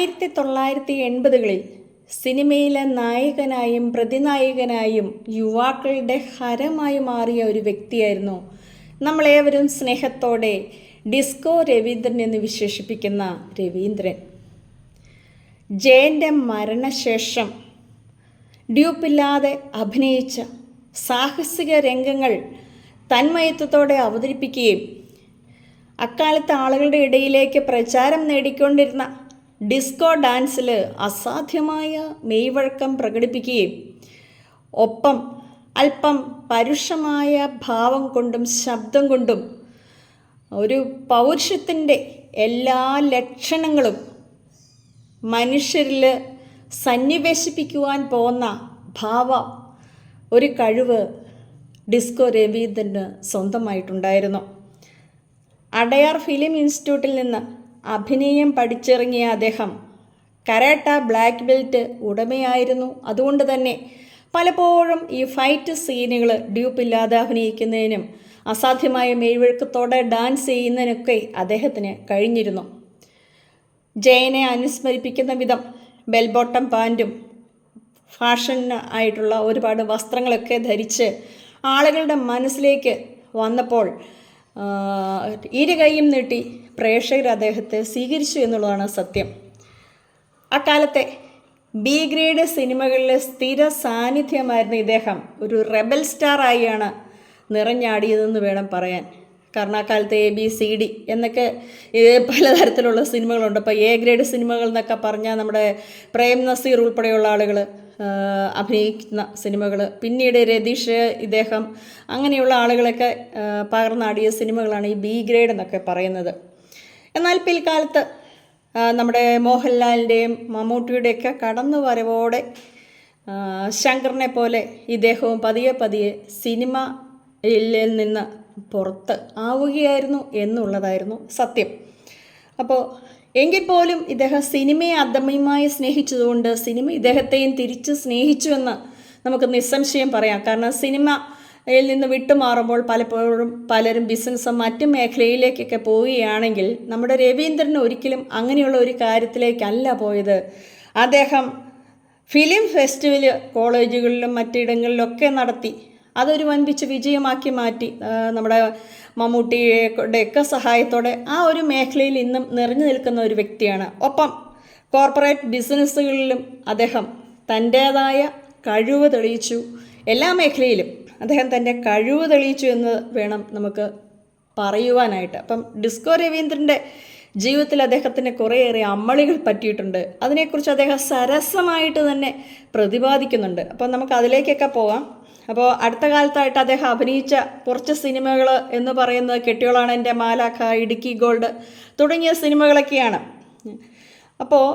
ആയിരത്തി തൊള്ളായിരത്തി എൺപതുകളിൽ സിനിമയിലെ നായകനായും പ്രതിനായകനായും യുവാക്കളുടെ ഹരമായി മാറിയ ഒരു വ്യക്തിയായിരുന്നു നമ്മളേവരും സ്നേഹത്തോടെ ഡിസ്കോ രവീന്ദ്രൻ എന്ന് വിശേഷിപ്പിക്കുന്ന രവീന്ദ്രൻ. ജയന്റെ മരണശേഷം ഡ്യൂപ്പില്ലാതെ അഭിനയിച്ച സാഹസിക രംഗങ്ങൾ തന്മയത്വത്തോടെ അവതരിപ്പിക്കുകയും അക്കാലത്ത് ആളുകളുടെ ഇടയിലേക്ക് പ്രചാരം നേടിക്കൊണ്ടിരുന്ന ഡിസ്കോ ഡാൻസിൽ അസാധ്യമായ മെയ്വഴക്കം പ്രകടിപ്പിക്കുകയും ഒപ്പം അല്പം പരുഷമായ ഭാവം കൊണ്ടും ശബ്ദം കൊണ്ടും ഒരു പൗരുഷത്തിന്റെ എല്ലാ ലക്ഷണങ്ങളും മനുഷ്യരിൽ സന്നിവേശിപ്പിക്കുവാൻ പോകുന്ന ഭാവം ഒരു കഴിവ് ഡിസ്കോ രവീന്ദ്രന് സ്വന്തമായിട്ടുണ്ടായിരുന്നു. അടയാർ ഫിലിം ഇൻസ്റ്റിറ്റ്യൂട്ടിൽ നിന്ന് അഭിനയം പഠിച്ചിറങ്ങിയ അദ്ദേഹം കരാട്ട ബ്ലാക്ക് ബെൽറ്റ് ഉടമയായിരുന്നു. അതുകൊണ്ട് തന്നെ പലപ്പോഴും ഈ ഫൈറ്റ് സീനുകൾ ഡ്യൂപ്പില്ലാതെ അഭിനയിക്കുന്നതിനും അസാധ്യമായ മെയ്വഴക്കത്തോടെ ഡാൻസ് ചെയ്യുന്നതിനൊക്കെ അദ്ദേഹത്തിന് കഴിഞ്ഞിരുന്നു. ജയനെ അനുസ്മരിപ്പിക്കുന്ന വിധം ബെൽബോട്ടം പാന്റും ഫാഷൻ ആയിട്ടുള്ള ഒരുപാട് വസ്ത്രങ്ങളൊക്കെ ധരിച്ച് ആളുകളുടെ മനസ്സിലേക്ക് വന്നപ്പോൾ ഇരു കൈയും നീട്ടി പ്രേക്ഷകർ അദ്ദേഹത്തെ സ്വീകരിച്ചു എന്നുള്ളതാണ് സത്യം. അക്കാലത്തെ ബി ഗ്രേഡ് സിനിമകളിലെ സ്ഥിര സാന്നിധ്യമായിരുന്ന ഇദ്ദേഹം ഒരു റെബൽ സ്റ്റാർ ആയിയാണ് നിറഞ്ഞാടിയതെന്ന് വേണം പറയാൻ. കാരണം അക്കാലത്ത് എ ബി സി ഡി എന്നൊക്കെ പലതരത്തിലുള്ള സിനിമകളുണ്ട്. അപ്പോൾ എ ഗ്രേഡ് സിനിമകൾ എന്നൊക്കെ പറഞ്ഞാൽ നമ്മുടെ പ്രേം നസീർ ഉൾപ്പെടെയുള്ള ആളുകൾ അഭിനയിക്കുന്ന സിനിമകൾ പിന്നീട് രതീഷ് ഇദ്ദേഹം അങ്ങനെയുള്ള ആളുകളൊക്കെ പകർന്നാടിയ സിനിമകളാണ് ഈ ബി ഗ്രേഡ് എന്നൊക്കെ പറയുന്നത്. എന്നാൽ പിൽക്കാലത്ത് നമ്മുടെ മോഹൻലാലിന്റെയും മമ്മൂട്ടിയുടെയൊക്കെ കടന്നു വരവോടെ ശങ്കറിനെ പോലെ ഇദ്ദേഹവും പതിയെ പതിയെ സിനിമയിൽ നിന്ന് പുറത്ത് ആവുകയായിരുന്നു എന്നുള്ളതായിരുന്നു സത്യം. അപ്പോൾ എങ്കിൽ പോലും ഇദ്ദേഹം സിനിമയെ അദമ്യമായി സ്നേഹിച്ചതുകൊണ്ട് സിനിമ ഇദ്ദേഹത്തെയും തിരിച്ച് സ്നേഹിച്ചു എന്ന് നമുക്ക് നിസ്സംശയം പറയാം. കാരണം സിനിമയിൽ നിന്ന് വിട്ടുമാറുമ്പോൾ പലപ്പോഴും പലരും ബിസിനസ്സും മറ്റു മേഖലയിലേക്കൊക്കെ പോവുകയാണെങ്കിൽ നമ്മുടെ രവീന്ദ്രൻ ഒരിക്കലും അങ്ങനെയുള്ള ഒരു കാര്യത്തിലേക്കല്ല പോയത്. അദ്ദേഹം ഫിലിം ഫെസ്റ്റിവൽ കോളേജുകളിലും മറ്റിടങ്ങളിലൊക്കെ നടത്തി. അതൊരു വൻപിച്ച് വിജയമാക്കി മാറ്റി. നമ്മുടെ മമ്മൂട്ടിയുടെയൊക്കെ സഹായത്തോടെ ആ ഒരു മേഖലയിൽ ഇന്നും നിറഞ്ഞു നിൽക്കുന്ന ഒരു വ്യക്തിയാണ്. ഒപ്പം കോർപ്പറേറ്റ് ബിസിനസ്സുകളിലും അദ്ദേഹം തന്റേതായ കഴിവ് തെളിയിച്ചു. എല്ലാ മേഖലയിലും അദ്ദേഹം തന്റെ കഴിവ് തെളിയിച്ചു എന്ന് വേണം നമുക്ക് പറയുവാനായിട്ട്. അപ്പം ഡിസ്കോ രവീന്ദ്രന്റെ ജീവിതത്തിൽ അദ്ദേഹത്തിന് കുറേയേറെ അമ്മളികൾ പറ്റിയിട്ടുണ്ട്. അതിനെക്കുറിച്ച് അദ്ദേഹം സരസമായിട്ട് തന്നെ പ്രതിപാദിക്കുന്നുണ്ട്. അപ്പം നമുക്ക് അതിലേക്കൊക്കെ പോവാം അപ്പോൾ അടുത്ത കാലത്തായിട്ട് അദ്ദേഹം അഭിനയിച്ച കുറച്ച് സിനിമകൾ എന്ന് പറയുന്നത് കെട്ടിയോളാണ് എന്റെ മാലാഖ ഇടുക്കി ഗോൾഡ് തുടങ്ങിയ സിനിമകളൊക്കെയാണ്. അപ്പോൾ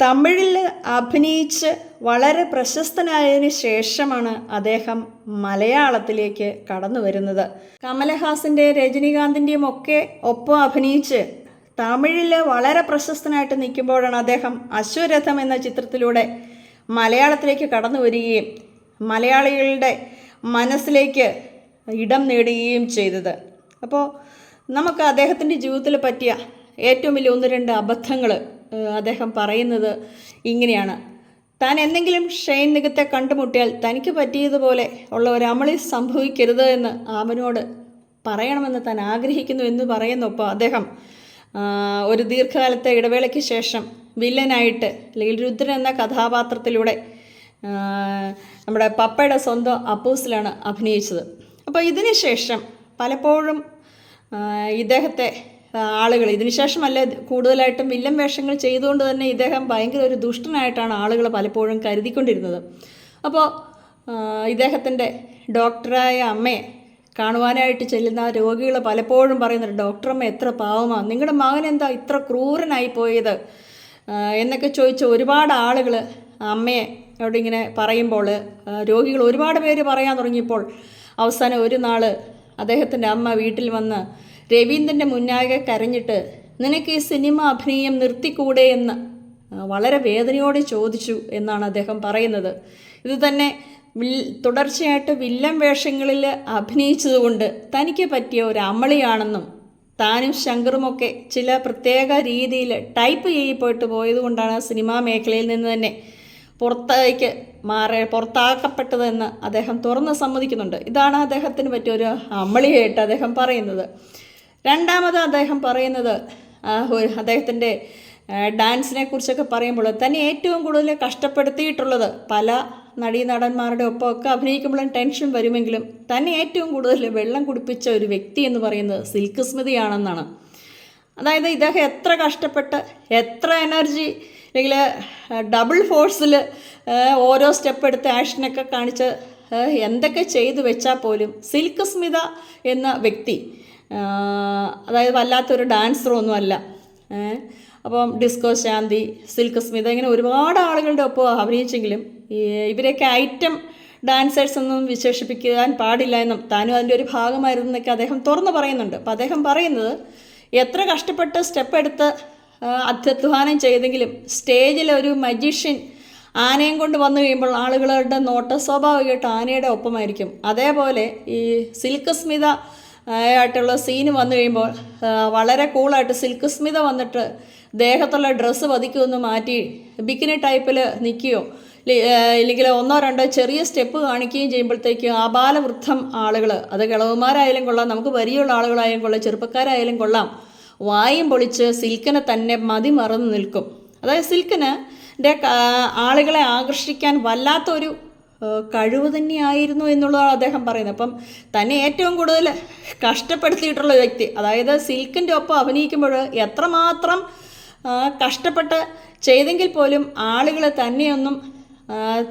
തമിഴിൽ അഭിനയിച്ച് വളരെ പ്രശസ്തനായതിനു ശേഷമാണ് അദ്ദേഹം മലയാളത്തിലേക്ക് കടന്നു വരുന്നത്. കമലഹാസിന്റെ രജനീകാന്തിന്റെയും ഒക്കെ ഒപ്പം അഭിനയിച്ച് തമിഴിൽ വളരെ പ്രശസ്തനായിട്ട് നിൽക്കുമ്പോഴാണ് അദ്ദേഹം അശ്വരഥം എന്ന ചിത്രത്തിലൂടെ മലയാളത്തിലേക്ക് കടന്നു വരികയും മലയാളികളുടെ മനസ്സിലേക്ക് ഇടം നേടുകയും ചെയ്തത്. അപ്പോൾ നമുക്ക് അദ്ദേഹത്തിന്റെ ജീവിതത്തിൽ പറ്റിയ ഏറ്റവും വലിയ ഒന്ന് രണ്ട് അബദ്ധങ്ങൾ അദ്ദേഹം പറയുന്നത് ഇങ്ങനെയാണ്. താൻ എന്തെങ്കിലും ഷെയ്ൻ നികത്തെ കണ്ടുമുട്ടിയാൽ തനിക്ക് പറ്റിയതുപോലെ ഉള്ള ഒരു അമളി സംഭവിക്കരുത് എന്ന് ആമനോട് പറയണമെന്ന് താൻ ആഗ്രഹിക്കുന്നു എന്ന് പറയുന്നൊപ്പം അദ്ദേഹം ഒരു ദീർഘകാലത്തെ ഇടവേളയ്ക്ക് ശേഷം വില്ലനായിട്ട് അല്ലെങ്കിൽ രുദ്രൻ എന്ന കഥാപാത്രത്തിലൂടെ നമ്മുടെ പപ്പയുടെ സ്വന്തം അപ്പൂസിലാണ് അഭിനയിച്ചത്. അപ്പോൾ ഇതിനുശേഷം പലപ്പോഴും ഇദ്ദേഹത്തെ ആളുകൾ. ഇതിനുശേഷമല്ല കൂടുതലായിട്ടും വില്ലൻ വേഷങ്ങൾ ചെയ്തുകൊണ്ട് തന്നെ ഇദ്ദേഹം ഭയങ്കര ഒരു ദുഷ്ടനായിട്ടാണ് ആളുകൾ പലപ്പോഴും കരുതിക്കൊണ്ടിരുന്നത്. അപ്പോൾ ഇദ്ദേഹത്തിന്റെ ഡോക്ടറായ അമ്മയെ കാണുവാനായിട്ട് ചെല്ലുന്ന രോഗികൾ പലപ്പോഴും പറയുന്നുണ്ട് ഡോക്ടറമ്മ എത്ര പാവമാണ് നിങ്ങളുടെ മകൻ എന്താ ഇത്ര ക്രൂരനായി പോയത്? എന്നൊക്കെ ചോദിച്ച ഒരുപാട് ആളുകൾ അമ്മയെ അവിടെ ഇങ്ങനെ പറയുമ്പോൾ രോഗികൾ ഒരുപാട് പേര് പറയാൻ തുടങ്ങിയപ്പോൾ അവസാനം ഒരു നാൾ അദ്ദേഹത്തിന്റെ അമ്മ വീട്ടിൽ വന്ന് രവീന്ദ്രന്റെ മുന്നാകെ കരഞ്ഞിട്ട് നിനക്ക് ഈ സിനിമ അഭിനയം നിർത്തിക്കൂടെ എന്ന്? വളരെ വേദനയോടെ ചോദിച്ചു എന്നാണ് അദ്ദേഹം പറയുന്നത്. ഇത് തന്നെ തുടർച്ചയായിട്ട് വില്ലൻ വേഷങ്ങളിൽ അഭിനയിച്ചതുകൊണ്ട് തനിക്ക് പറ്റിയ ഒരു അമളിയാണെന്നും താനും ശങ്കറുമൊക്കെ ചില പ്രത്യേക രീതിയിൽ ടൈപ്പ് ചെയ്യപ്പെട്ട് പോയതുകൊണ്ടാണ് സിനിമാ മേഖലയിൽ നിന്ന് തന്നെ പുറത്തേക്ക് മാറി പുറത്താക്കപ്പെട്ടതെന്ന് അദ്ദേഹം തുറന്ന് സമ്മതിക്കുന്നുണ്ട്. ഇതാണ് അദ്ദേഹത്തിന് പറ്റിയൊരു അമളിയായിട്ട് അദ്ദേഹം പറയുന്നത്. രണ്ടാമത് അദ്ദേഹം പറയുന്നത് അദ്ദേഹത്തിന്റെ ഡാൻസിനെ കുറിച്ചൊക്കെ പറയുമ്പോൾ തന്നെ ഏറ്റവും കൂടുതൽ കഷ്ടപ്പെടുത്തിയിട്ടുള്ളത് പല നടീനടന്മാരുടെ ഒപ്പമൊക്കെ അഭിനയിക്കുമ്പോഴും ടെൻഷൻ വരുമെങ്കിലും തന്നെ ഏറ്റവും കൂടുതൽ വെള്ളം കുടിപ്പിച്ച ഒരു വ്യക്തി എന്ന് പറയുന്നത് സിൽക്ക് സ്മിതയാണെന്നാണ്. അതായത് ഇദ്ദേഹം എത്ര കഷ്ടപ്പെട്ട് എത്ര എനർജി അല്ലെങ്കിൽ ഡബിൾ ഫോഴ്സിൽ ഓരോ സ്റ്റെപ്പ് എടുത്ത് ആക്ഷനൊക്കെ കാണിച്ച് എന്തൊക്കെ ചെയ്തു വെച്ചാൽ പോലും സിൽക്ക് സ്മിത എന്ന വ്യക്തി അതായത് വല്ലാത്തൊരു ഡാൻസറൊന്നും അല്ല. അപ്പം ഡിസ്കോ ശാന്തി സിൽക്ക് സ്മിത ഇങ്ങനെ ഒരുപാട് ആളുകളുടെ ഒപ്പം അഭിനയിച്ചെങ്കിലും ഇവരെയൊക്കെ ഐറ്റം ഡാൻസേഴ്സ് ഒന്നും വിശേഷിപ്പിക്കാൻ പാടില്ല എന്നും താനും അതിന്റെ ഒരു ഭാഗമായിരുന്നു എന്നൊക്കെ അദ്ദേഹം തുറന്നു പറയുന്നുണ്ട്. അപ്പം അദ്ദേഹം പറയുന്നത് എത്ര കഷ്ടപ്പെട്ട് സ്റ്റെപ്പ് എടുത്ത് ആ, ചെയ്തെങ്കിലും സ്റ്റേജിൽ ഒരു മജീഷ്യൻ ആനയും കൊണ്ട് വന്നു കഴിയുമ്പോൾ ആളുകളുടെ നോട്ട സ്വാഭാവികമായിട്ട് ആനയുടെ ഒപ്പമായിരിക്കും. അതേപോലെ ഈ സിൽക്ക് സ്മിത ആയിട്ടുള്ള സീന് വന്നു കഴിയുമ്പോൾ വളരെ കൂളായിട്ട് സിൽക്ക് സ്മിത വന്നിട്ട് ദേഹത്തുള്ള ഡ്രസ്സ് പതിക്കുമെന്ന് മാറ്റി ബിക്കിനി ടൈപ്പിൽ നിൽക്കുകയോ ഇല്ലെങ്കിൽ ഒന്നോ രണ്ടോ ചെറിയ സ്റ്റെപ്പ് കാണിക്കുകയും ചെയ്യുമ്പോഴത്തേക്കും ആബാലവൃദ്ധം ആളുകൾ അത് കിളവുമാരായാലും കൊള്ളാം നമുക്ക് വരിയുള്ള ആളുകളായാലും കൊള്ളാം ചെറുപ്പക്കാരായാലും കൊള്ളാം വായും പൊളിച്ച് സിൽക്കിനെ തന്നെ മതി മറന്ന് നിൽക്കും. അതായത് സിൽക്കിന് ആളുകളെ ആകർഷിക്കാൻ വല്ലാത്തൊരു കഴിവ് തന്നെയായിരുന്നു എന്നുള്ളതാണ് അദ്ദേഹം പറയുന്നത്. അപ്പം തന്നെ ഏറ്റവും കൂടുതൽ കഷ്ടപ്പെടുത്തിയിട്ടുള്ള വ്യക്തി അതായത് സിൽക്കിന്റെ ഒപ്പം അഭിനയിക്കുമ്പോൾ എത്രമാത്രം കഷ്ടപ്പെട്ട് ചെയ്തെങ്കിൽ പോലും ആളുകൾ തന്നെയൊന്നും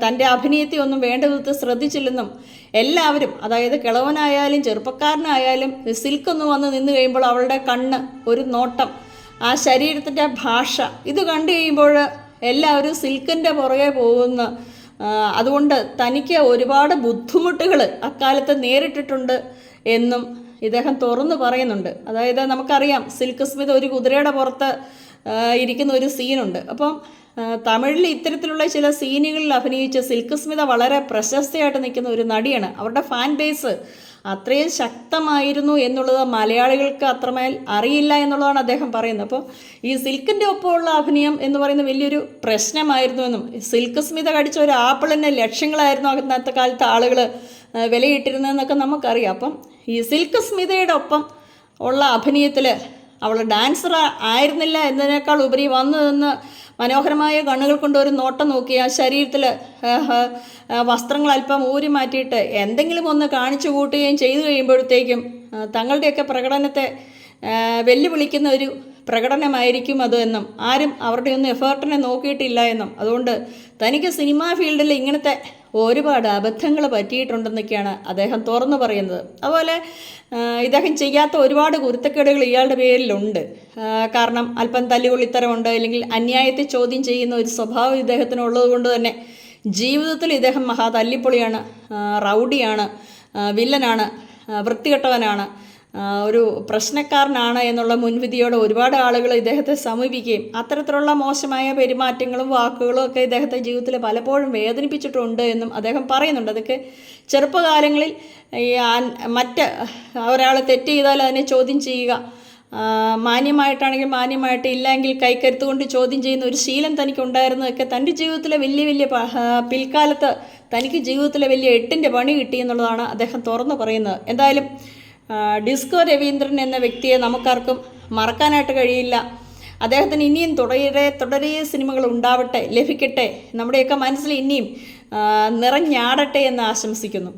തന്റെ അഭിനയത്തെ ഒന്നും വേണ്ട വിധത്തിൽ ശ്രദ്ധിച്ചില്ലെന്നും എല്ലാവരും അതായത് കിളവനായാലും ചെറുപ്പക്കാരനായാലും സിൽക്കൊന്ന് വന്ന് നിന്ന് കഴിയുമ്പോൾ അവളുടെ കണ്ണ് ഒരു നോട്ടം ആ ശരീരത്തിന്റെ ഭാഷ ഇത് കണ്ടു കഴിയുമ്പോൾ എല്ലാവരും സിൽക്കിന്റെ പുറകെ പോകുന്ന അതുകൊണ്ട് തനിക്ക് ഒരുപാട് ബുദ്ധിമുട്ടുകൾ അക്കാലത്ത് നേരിട്ടിട്ടുണ്ട് എന്നും ഇദ്ദേഹം തുറന്നു പറയുന്നുണ്ട്. അതായത് നമുക്കറിയാം സിൽക്ക് സ്മിത് ഒരു കുതിരയുടെ പുറത്ത് ഇരിക്കുന്ന ഒരു സീനുണ്ട്. അപ്പം തമിഴിൽ ഇത്തരത്തിലുള്ള ചില സീനുകളിൽ അഭിനയിച്ച സിൽക്ക് സ്മിത വളരെ പ്രശസ്തയായിട്ട് നിൽക്കുന്ന ഒരു നടിയാണ്. അവരുടെ ഫാൻ ബേസ് അത്രയും ശക്തമായിരുന്നു എന്നുള്ളത് മലയാളികൾക്ക് അത്രമേൽ അറിയില്ല എന്നുള്ളതാണ് അദ്ദേഹം പറയുന്നത്. അപ്പോൾ ഈ സിൽക്കിന്റെ ഒപ്പമുള്ള അഭിനയം എന്ന് പറയുന്ന വലിയൊരു പ്രശ്നമായിരുന്നു എന്നും സിൽക്ക് സ്മിത കടിച്ച ഒരു ആപ്പിളിന്റെ ലക്ഷ്യങ്ങളായിരുന്നു അന്നത്തെ കാലത്ത് ആളുകൾ വിലയിട്ടിരുന്നതെന്നൊക്കെ നമുക്കറിയാം. അപ്പം ഈ സിൽക്ക് സ്മിതയുടെ ഒപ്പം ഉള്ള അഭിനയത്തിൽ അവൾ ഡാൻസർ ആയിരുന്നില്ല എന്നതിനേക്കാൾ ഉപരി വന്നു നിന്ന് മനോഹരമായ കണ്ണുകൾ കൊണ്ട് ഒരു നോട്ടം നോക്കി ആ ശരീരത്തിൽ വസ്ത്രങ്ങൾ അല്പം ഊരി മാറ്റിയിട്ട് എന്തെങ്കിലും ഒന്ന് കാണിച്ചു കൂട്ടുകയും ചെയ്തു കഴിയുമ്പോഴത്തേക്കും തങ്ങളുടെയൊക്കെ പ്രകടനത്തെ വെല്ലുവിളിക്കുന്ന ഒരു പ്രകടനമായിരിക്കും അത് എന്നും. ആരും അവരുടെ ഒന്നും എഫേർട്ടിനെ നോക്കിയിട്ടില്ല എന്നും. അതുകൊണ്ട് തനിക്ക് സിനിമാ ഫീൽഡിൽ ഇങ്ങനത്തെ ഒരുപാട് അബദ്ധങ്ങൾ പറ്റിയിട്ടുണ്ടെന്നൊക്കെയാണ് അദ്ദേഹം തുറന്നു പറയുന്നത്. അതുപോലെ ഇദ്ദേഹം ചെയ്യാത്ത ഒരുപാട് കുരുത്തക്കേടുകൾ ഇയാളുടെ പേരിലുണ്ട്. കാരണം അല്പം തല്ലുകൊള്ളിത്തരമുണ്ട് അല്ലെങ്കിൽ അന്യായത്തെ ചോദ്യം ചെയ്യുന്ന ഒരു സ്വഭാവം ഇദ്ദേഹത്തിന് ഉള്ളതുകൊണ്ട് തന്നെ ജീവിതത്തിൽ ഇദ്ദേഹം മഹാ തല്ലിപ്പൊളിയാണ് റൗഡിയാണ് വില്ലനാണ് വൃത്തികെട്ടവനാണ്. ഒരു പ്രശ്നക്കാരനാണ് എന്നുള്ള മുൻവിധിയോടെ ഒരുപാട് ആളുകൾ ഇദ്ദേഹത്തെ സമീപിക്കുകയും അത്തരത്തിലുള്ള മോശമായ പെരുമാറ്റങ്ങളും വാക്കുകളും ഒക്കെ ഇദ്ദേഹത്തെ ജീവിതത്തിൽ പലപ്പോഴും വേദനിപ്പിച്ചിട്ടുണ്ട് എന്നും അദ്ദേഹം പറയുന്നുണ്ട്. അതൊക്കെ ചെറുപ്പകാലങ്ങളിൽ ഈ മറ്റ് ഒരാൾ തെറ്റ് ചെയ്താൽ അതിനെ ചോദ്യം ചെയ്യുക. മാന്യമായിട്ടാണെങ്കിൽ മാന്യമായിട്ട് ഇല്ലെങ്കിൽ കൈക്കരുത്ത് കൊണ്ട് ചോദ്യം ചെയ്യുന്ന ഒരു ശീലം തനിക്ക് ഉണ്ടായിരുന്നതൊക്കെ തന്റെ ജീവിതത്തിലെ വലിയ വലിയ പിൽക്കാലത്ത് തനിക്ക് ജീവിതത്തിലെ വലിയ എട്ടിന്റെ പണി കിട്ടി എന്നുള്ളതാണ് അദ്ദേഹം തുറന്നു പറയുന്നത്. എന്തായാലും ഡിസ്കോ രവീന്ദ്രൻ എന്ന വ്യക്തിയെ നമുക്കാർക്കും മറക്കാനായിട്ട് കഴിയില്ല. അദ്ദേഹത്തിന് ഇനിയും തുടരെ തുടരെ സിനിമകൾ ഉണ്ടാവട്ടെ ലഭിക്കട്ടെ നമ്മുടെയൊക്കെ മനസ്സിൽ ഇനിയും നിറഞ്ഞാടട്ടെ എന്ന് ആശംസിക്കുന്നു.